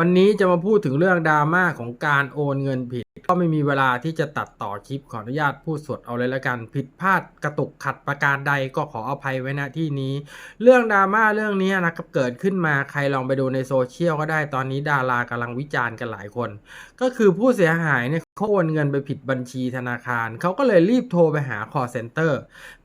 วันนี้จะมาพูดถึงเรื่องดราม่าของการโอนเงินผิด ก็ไม่มีเวลาที่จะตัดต่อคลิปขออนุญาตพูดสดเอาเลยละกัน ผิดพลาดกระตุกขัดประการใดก็ขออภัยไว้ณที่นี้ เรื่องดราม่าเรื่องนี้นะครับเกิดขึ้นมาใครลองไปดูในโซเชียลก็ได้ตอนนี้ดารากำลังวิจารณ์กันหลายคน ก็คือผู้เสียหายเนี่ยเขาโอนเงินไปผิดบัญชีธนาคารเขาก็เลยรีบโทรไปหา call center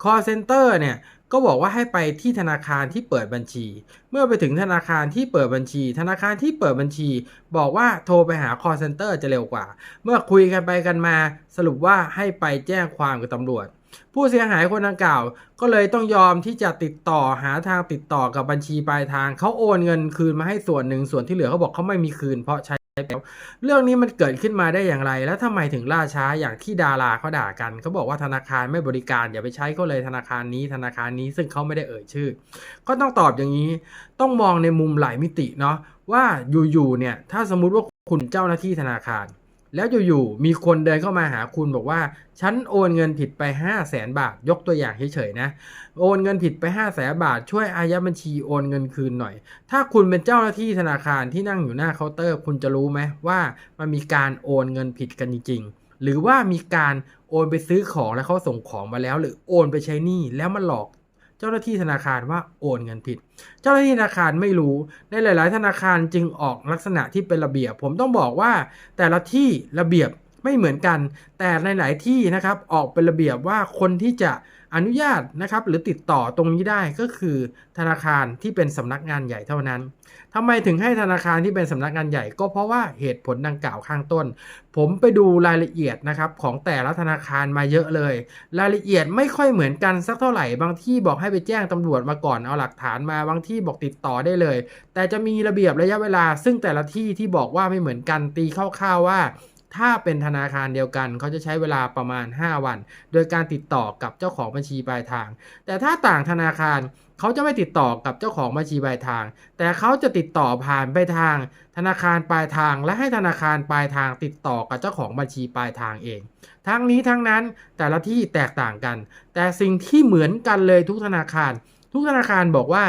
call center เนี่ย ก็บอกว่าให้ไปที่ธนาคารที่เปิดบัญชี เมื่อไปถึงธนาคารที่เปิดบัญชี ธนาคารที่เปิดบัญชี บอกว่าโทรไปหา call center จะเร็วกว่า เมื่อคุยกันไปกันมา สรุปว่าให้ไปแจ้งความกับตำรวจ ผู้เสียหายคนดังกล่าว ก็เลยต้องยอมที่จะติดต่อหาทางติดต่อกับบัญชีปลายทางเขาโอนเงินคืนมาให้ส่วนหนึ่งส่วนที่เหลือเขาบอกเขาไม่มีคืนเพราะใช้ เรื่องนี้มันเกิดขึ้นมาได้อย่างไร แล้วทำไมถึงล่าช้าอย่างที่ดาราเขาด่ากันเขาบอกว่าธนาคารไม่บริการอย่าไปใช้เขาเลยธนาคารนี้ธนาคารนี้ซึ่งเขาไม่ได้เอ่ยชื่อ ก็ต้องตอบอย่างนี้ต้องมองในมุมหลายมิติเนาะว่าอยู่ๆเนี่ยถ้าสมมุติว่าคุณเจ้าหน้าที่ธนาคาร แล้วอยู่ๆมีคนเดินเข้ามาหาคุณบอกว่า ฉันโอนเงินผิดไป 5 0 0แสนบาท ยกตัวอย่างเฉยๆนะ โอนเงินผิดไป 5 0 0แสนบาท ช่วยอายัดบัญชีโอนเงินคืนหน่อย ถ้าคุณเป็นเจ้าหน้าที่ธนาคารที่นั่งอยู่หน้าเคาน์เตอร์ คุณจะรู้ไหมว่ามันมีการโอนเงินผิดกันจริงๆ หรือว่ามีการโอนไปซื้อของแล้วเขาส่งของมาแล้ว หรือโอนไปใช้หนี้แล้วมันหลอก จ้าหน้าที่ธนาคารว่าโอนเงินผิด เจ้าหน้าที่ธนาคารไม่รู้ในหลาย ๆ ธนาคารจึงออกลักษณะที่เป็นระเบียบ ผมต้องบอกว่าแต่ละที่ระเบียบ ไม่เหมือนกัน แต่ในหลายที่นะครับออกเป็นระเบียบว่าคนที่จะอนุญาตนะครับหรือติดต่อตรงนี้ได้ก็คือธนาคารที่เป็นสำนักงานใหญ่เท่านั้นทำไมถึงให้ธนาคารที่เป็นสำนักงานใหญ่ ก็เพราะว่าเหตุผลดังกล่าวข้างต้น ผมไปดูรายละเอียดนะครับของแต่ละธนาคารมาเยอะเลย รายละเอียดไม่ค่อยเหมือนกันสักเท่าไหร่บางที่บอกให้ไปแจ้งตำรวจมาก่อนเอาหลักฐานมาบางที่บอกติดต่อได้เลย แต่จะมีระเบียบระยะเวลา ซึ่งแต่ละที่ที่บอกว่าไม่เหมือนกันตีคร่าวๆว่า ถ้าเป็นธนาคารเดียวกัน เขาจะใช้เวลาประมาณ 5 วัน โดยการติดต่อกับเจ้าของบัญชีปลายทาง แต่ถ้าต่างธนาคารเขาจะไม่ติดต่อกับเจ้าของบัญชีปลายทาง แต่เขาจะติดต่อผ่านไปทาง ธนาคารปลายทาง และให้ธนาคารปลายทาง ติดต่อกับเจ้าของบัญชีปลายทางเอง ทั้งนี้ทั้งนั้นแต่ละที่แตกต่างกัน แต่สิ่งที่เหมือนกันเลยทุกธนาคาร ทุกธนาคารบอกว่า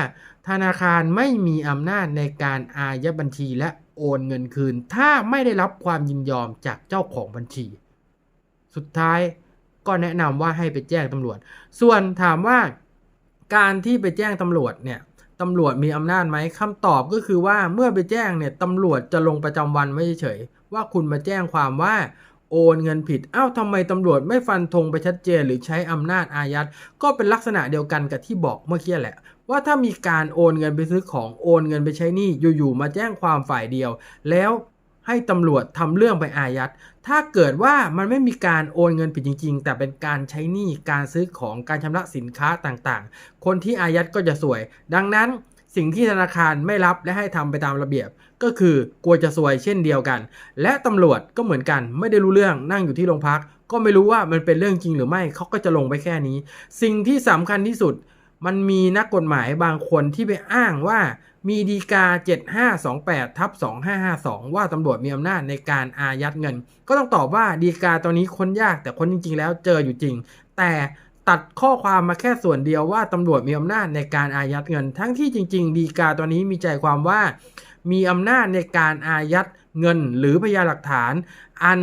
ธนาคารไม่มีอำนาจในการอายัดบัญชีและ โอนเงินคืน ถ้าไม่ได้รับความยินยอมจากเจ้าของบัญชี สุดท้ายก็แนะนำว่าให้ไปแจ้งตำรวจ ส่วนถามว่าการที่ไปแจ้งตำรวจเนี่ยตำรวจมีอำนาจไหมคำตอบก็คือว่าเมื่อไปแจ้งเนี่ยตำรวจจะลงประจำวันไม่เฉยว่าคุณมาแจ้งความว่า โอนเงินผิดเอ้าทำไมตำรวจไม่ฟันธงไปชัดเจน หรือใช้อำนาจอายัด ก็เป็นลักษณะเดียวกันกับที่บอกเมื่อกี้แหละ ว่าถ้ามีการโอนเงินไปซื้อของโอนเงินไปใช้หนี้อยู่ๆมาแจ้งความฝ่ายเดียว แล้วให้ตำรวจทำเรื่องไปอายัด ถ้าเกิดว่ามันไม่มีการโอนเงินผิดจริง ๆ แต่เป็นการใช้หนี้การซื้อของการชำระสินค้าต่างๆ คนที่อายัดก็จะสวย ดังนั้น สิ่งที่ธนาคารไม่รับและให้ทำไปตามระเบียบ ก็คือกลัวจะซวยเช่นเดียวกัน และตำรวจก็เหมือนกันไม่ได้รู้เรื่องนั่งอยู่ที่โรงพัก ก็ไม่รู้ว่ามันเป็นเรื่องจริงหรือไม่เขาก็จะลงไปแค่นี้ สิ่งที่สำคัญที่สุด มันมีนักกฎหมายบางคนที่ไปอ้างว่ามีดีกา 7528ทับ2552 ว่าตำรวจมีอำนาจในการอายัดเงิน ก็ต้องตอบว่าดีกาตัวนี้ค้นยากแต่ค้นจริง ๆ แล้วเจออยู่จริง แต่ ตัดข้อความมาแค่ส่วนเดียวว่าตำรวจมีอำนาจในการอายัดเงิน ทั้งที่จริง ๆ ดีกาตัวนี้มีใจความว่า มีอำนาจในการอายัดเงิน หรือพยานหลักฐาน อัน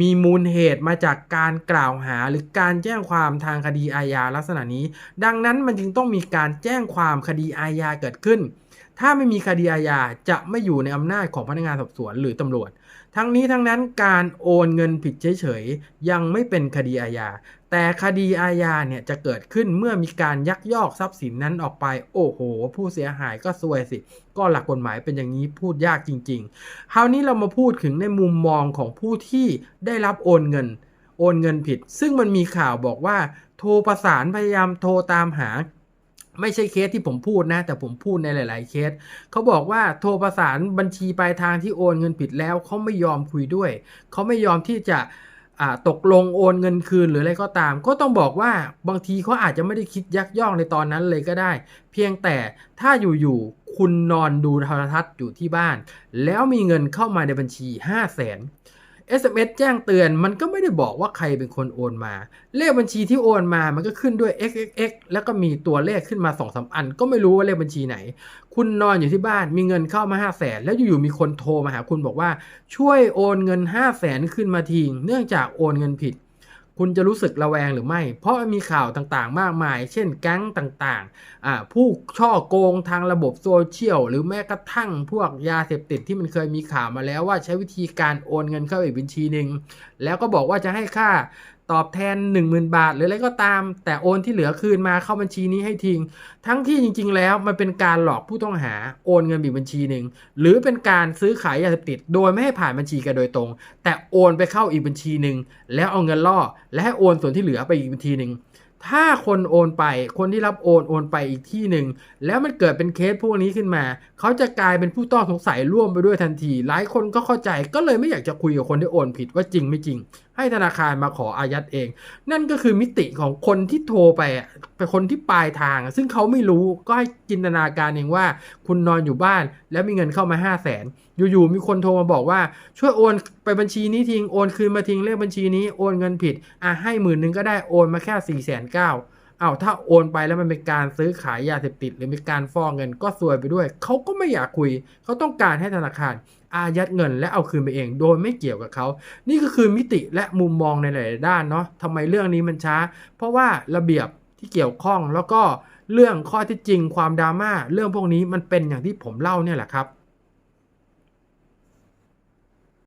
มีมูลเหตุมาจากการกล่าวหาหรือการแจ้งความทางคดีอาญาลักษณะนี้ ดังนั้นมันจึงต้องมีการแจ้งความคดีอาญาเกิดขึ้น ถ้าไม่มีคดีอาญาจะไม่อยู่ในอำนาจของพนักงานสอบสวนหรือตำรวจ ทั้งนี้ทั้งนั้นการโอนเงินผิดเฉยๆ ยังไม่เป็นคดีอาญา แต่คดีอาญาเนี่ยจะเกิดขึ้นเมื่อมีการยักยอกทรัพย์สินนั้นออกไป โอ้โห ผู้เสียหายก็ซวยสิ ก็หลักกฎหมายเป็นอย่างนี้พูดยากจริงๆ คราวนี้เรามาพูดถึงในมุมมองของผู้ที่ได้รับโอนเงิน โอนเงินผิด ซึ่งมันมีข่าวบอกว่า โทรประสานพยายามโทรตามหา ไม่ใช่เคสที่ผมพูดนะ แต่ผมพูดในหลาย ๆ เคสเขาบอกว่าโทรประสานบัญชีปลายทางที่โอนเงินผิดแล้วเขาไม่ยอมคุยด้วยเขาไม่ยอมที่จะตกลงโอนเงินคืนหรืออะไรก็ตาม ก็ต้องบอกว่าบางทีเขาอาจจะไม่ได้คิดยักย่องในตอนนั้นเลยก็ได้ เพียงแต่ถ้าอยู่ๆคุณนอนดูโทรทัศน์อยู่ที่บ้าน แล้วมีเงินเข้ามาในบัญชี 5 0 0แสน SMS แจ้งเตือนมันก็ไม่ได้บอกว่าใครเป็นคนโอนมา เลขบัญชีที่โอนมามันก็ขึ้นด้วย xxx แล้วก็มีตัวเลขขึ้นมา2อสาอัน ก็ไม่รู้ว่าเลขบัญชีไหน คุณนอนอยู่ที่บ้านมีเงินเข้ามา 5 0 0แสนแล้วอยู่ๆมีคนโทรมาหาคุณบอกว่า ช่วยโอนเงิน 5 0 0แสนขึ้นมาทีเนื่องจากโอนเงินผิด คุณจะรู้สึกระแวงหรือไม่ เพราะมีข่าวต่างๆ มากมาย เช่นแก๊งต่างๆ ผู้ช่อโกงทางระบบโซเชียล หรือแม้กระทั่งพวกยาเสพติดที่มันเคยมีข่าวมาแล้วว่าใช้วิธีการโอนเงินเข้าอีกบัญชีหนึ่ง แล้วก็บอกว่าจะให้ค่าตอบแทน 10,000 บาท หรืออะไรก็ตาม แต่โอนที่เหลือคืนมาเข้าบัญชีนี้ให้ทิ้ง ทั้งที่จริง ๆ แล้วมันเป็นการหลอกผู้ต้องหาโอนเงินอีบัญชีหนึ่งหรือเป็นการซื้อขายยาเสพติด โดยไม่ให้ผ่านบัญชีกันโดยตรง แต่โอนไปเข้าอีกบัญชีหนึ่งแล้วเอาเงินล่อ และให้โอนส่วนที่เหลือไปอีกบัญชีหนึ่งถ้าคนโอนไปคนที่รับโอนโอนไปอีกที่หนึ่งแล้วมันเกิดเป็นเคสพวกนี้ขึ้นมา เขาจะกลายเป็นผู้ต้องสงสัยร่วมไปด้วยทันที หลายคนก็เข้าใจก็เลยไม่อยากจะคุยกับคนที่โอนผิดว่าจริงไม่จริง ให้ธนาคารมาขออายัดเอง นั่นก็คือมิติของคนที่โทรไปเป็นคนที่ปลายทาง ซึ่งเขาไม่รู้ก็ให้จินตนาการเองว่า คุณนอนอยู่บ้าน แล้วมีเงินเข้ามา 5 0 0แสนอยู่ๆมีคนโทรมาบอกว่า ช่วยโอนไปบัญชีนี้ทิ้งโอนคืนมาทิ้งเลขบัญชีนี้โอนเงินผิดอะให้หมื่นหนึ่งก็ได้โอนมาแค่4ี่แสนเก้าเอาถ้าโอนไปแล้วมันเป็นการซื้อขายยาเสพติด หรือเป็นการฟอกเงินก็ซวยไปด้วย เขาก็ไม่อยากคุย เขาต้องการให้ธนาคาร อายัดเงิน และเอาคืนไปเอง โดยไม่เกี่ยวกับเขา นี่ก็คือมิติและมุมมองในหลายด้านเนาะทำไมเรื่องนี้มันช้า เพราะว่าระเบียบที่เกี่ยวข้องแล้วก็เรื่องข้อที่จริงความดราม่าเรื่องพวกนี้มันเป็นอย่างที่ผมเล่าเนี่ยแหละครับ